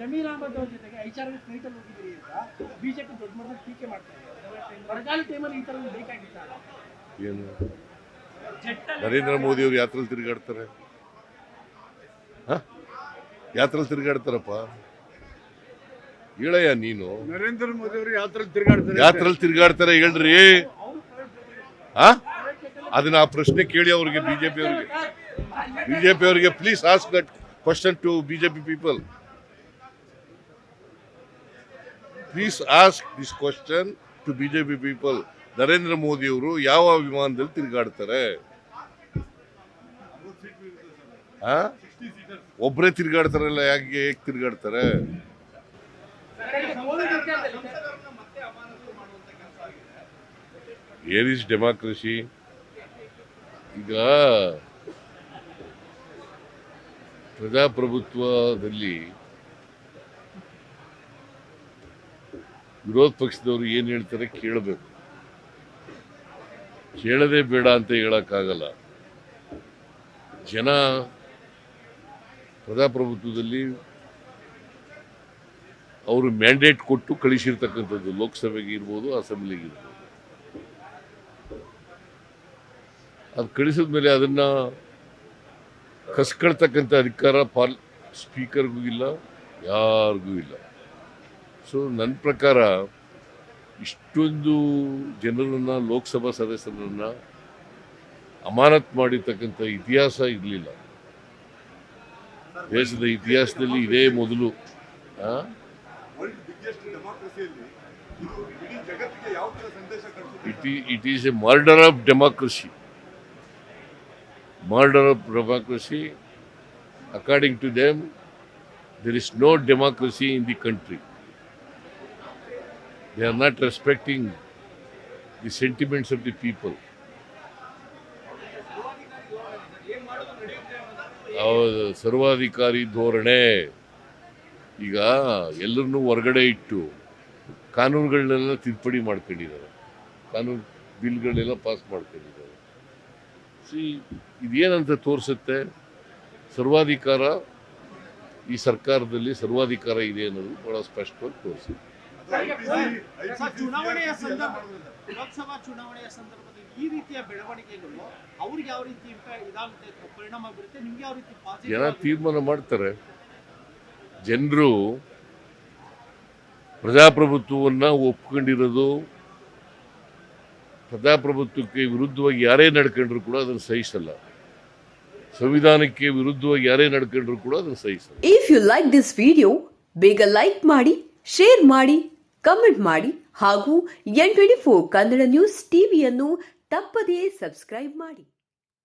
ಜಮೀರ್ ಅಹಮದ್ ಅವ್ರ ಜೊತೆಗೆ ಐಚಾರ್ ಫ್ಲೈಟಲ್ಲಿ ಹೋಗಿದ್ದೀರಿ ಅಂತ ಬಿಜೆಪಿ ದೊಡ್ಡ ಮಟ್ಟದಲ್ಲಿ ಟೀಕೆ ಮಾಡ್ತಾರೆ ಬರಗಾಲ ಟೈಮಲ್ಲಿ ಈ ಥರ ಬೇಕಾಗಿತ್ತ? ಏನು? ನರೇಂದ್ರ ಮೋದಿ ಅವರು ಯಾತ್ರೆ ತಿರುಗಾಡ್ತಾರೆ? ಯಾತ್ರೆ ಯಾತ್ರಲ್ಲಿ ತಿರುಗಾಡ್ತಾರಪ್ಪ? ಹೇಳಯ್ಯ ನೀನು? ನರೇಂದ್ರ ಮೋದಿ ಅವರು ಯಾತ್ರೆ ತಿರುಗಾಡ್ತಾರೆ ಯಾತ್ರೆ ತಿರುಗಾಡ್ತಾರೆ ಹೇಳ್ರಿ. ಆ ಅದನ್ನ ಆ ಪ್ರಶ್ನೆ ಕೇಳಿ ಅವ್ರಿಗೆ ಬಿಜೆಪಿ ಅವರಿಗೆ. ಬಿಜೆಪಿ ಅವರಿಗೆ please ask that question to BJP people please ask this question to B J P people Narendra Modi ಅವರು ಯಾವ ವಿಮಾನದಲ್ಲಿ ತಿರುಗಾಡ್ತಾರೆ? ಒಬ್ಬರೇ ತಿರುಗಾಡ್ತಾರಲ್ಲ, ಯಾಕೆ ಹೇಗೆ ತಿರುಗಾಡ್ತಾರೆ? ಏರ್ ಇಸ್ ಡೆಮಾಕ್ರಸಿ ಈಗ ಪ್ರಜಾಪ್ರಭುತ್ವದಲ್ಲಿ ವಿರೋಧ ಪಕ್ಷದವರು ಏನು ಹೇಳ್ತಾರೆ ಕೇಳಬೇಕು. ಕೇಳದೆ ಬೇಡ ಅಂತ ಹೇಳಕ್ಕಾಗಲ್ಲ. ಜನ ಪ್ರಜಾಪ್ರಭುತ್ವದಲ್ಲಿ ಅವರು ಮ್ಯಾಂಡೇಟ್ ಕೊಟ್ಟು ಕಳಿಸಿರ್ತಕ್ಕಂಥದ್ದು ಲೋಕಸಭೆಗೆ ಇರ್ಬೋದು, ಅಸೆಂಬ್ಲಿಗೆ ಇರ್ಬೋದು. ಅದು ಕಳಿಸಿದ ಮೇಲೆ ಅದನ್ನ ಕಸ್ಕೊಳ್ತಕ್ಕಂಥ ಅಧಿಕಾರ ಪಾಲ್, ಸ್ಪೀಕರ್ಗೂ ಇಲ್ಲ, ಯಾರಿಗೂ ಇಲ್ಲ. ಸೊ ನನ್ನ ಪ್ರಕಾರ ಇಷ್ಟೊಂದು ಜನರನ್ನು, ಲೋಕಸಭಾ ಸದಸ್ಯರನ್ನು ಅಮಾನತ್ ಮಾಡಿರ್ತಕ್ಕಂಥ ಇತಿಹಾಸ ಇರಲಿಲ್ಲ. ದೇಶದ ಇತಿಹಾಸದಲ್ಲಿ ಇದೇ ಮೊದಲು it is a murder of democracy murder of democracy according to them there is no democracy in the democracy. They are not respecting the sentiments of the people. ಸರ್ವಾಧಿಕಾರಿ ಧೋರಣೆ, ಈಗ ಎಲ್ಲರನ್ನೂ ಹೊರಗಡೆ ಇಟ್ಟು ಕಾನೂನುಗಳನ್ನೆಲ್ಲ ತಿದ್ದುಪಡಿ ಮಾಡ್ಕೊಂಡಿದ್ದಾರೆ. ಕಾನೂನು ಬಿಲ್ಗಳನ್ನೆಲ್ಲ ಪಾಸ್ ಮಾಡ್ಕೊಂಡಿದ್ದಾರೆ. ಸಿ ಇದೇನಂತ ತೋರಿಸುತ್ತೆ? ಸರ್ವಾಧಿಕಾರ ಈ ಸರ್ಕಾರದಲ್ಲಿ ಸರ್ವಾಧಿಕಾರ ಇದೆ ಅನ್ನೋದು ಬಹಳ ಸ್ಪಷ್ಟವಾಗಿ ತೋರಿಸುತ್ತೆ. ಚುನಾವಣೆಯ ಸಂದರ್ಭ ಲೋಕಸಭಾ ಚುನಾವಣೆಯ ಸಂದರ್ಭದಲ್ಲಿ ಈ ರೀತಿಯ ಬೆಳವಣಿಗೆಗಳು ಅವ್ರಿಗೆ ಯಾವ ರೀತಿ ಇದಾಗುತ್ತೆ ಪರಿಣಾಮ ಬೀರುತ್ತೆ? ನಿಮ್ಗೆ ಯಾವ ರೀತಿ ಜನ ತೀರ್ಮಾನ ಮಾಡ್ತಾರೆ. ಜನರು ಪ್ರಜಾಪ್ರಭುತ್ವವನ್ನ ಒಪ್ಕೊಂಡಿರೋದು ಪ್ರಜಾಪ್ರಭುತ್ವಕ್ಕೆ ವಿರುದ್ಧವಾಗಿ ಯಾರೇ ನಡ್ಕೊಂಡ್ರು ಕೂಡ ಅದನ್ನು ಸಹಿಸಲ್ಲ. ಸಂವಿಧಾನಕ್ಕೆ ವಿರುದ್ಧವಾಗಿ ಯಾರೇ ನಡ್ಕೊಂಡ್ರು ಕೂಡ ಅದನ್ನು ಸಹಿಸಲ್ಲ. If you like this video ಬೇಗ ಲೈಕ್ ಮಾಡಿ ಶೇರ್ ಮಾಡಿ. ಕಮೆಂಟ್ ಮಾಡಿ ಹಾಗೂ N twenty four Kannada news ಟಿವಿಯನ್ನು ತಪ್ಪದೇ ಸಬ್ಸ್ಕ್ರೈಬ್ ಮಾಡಿ.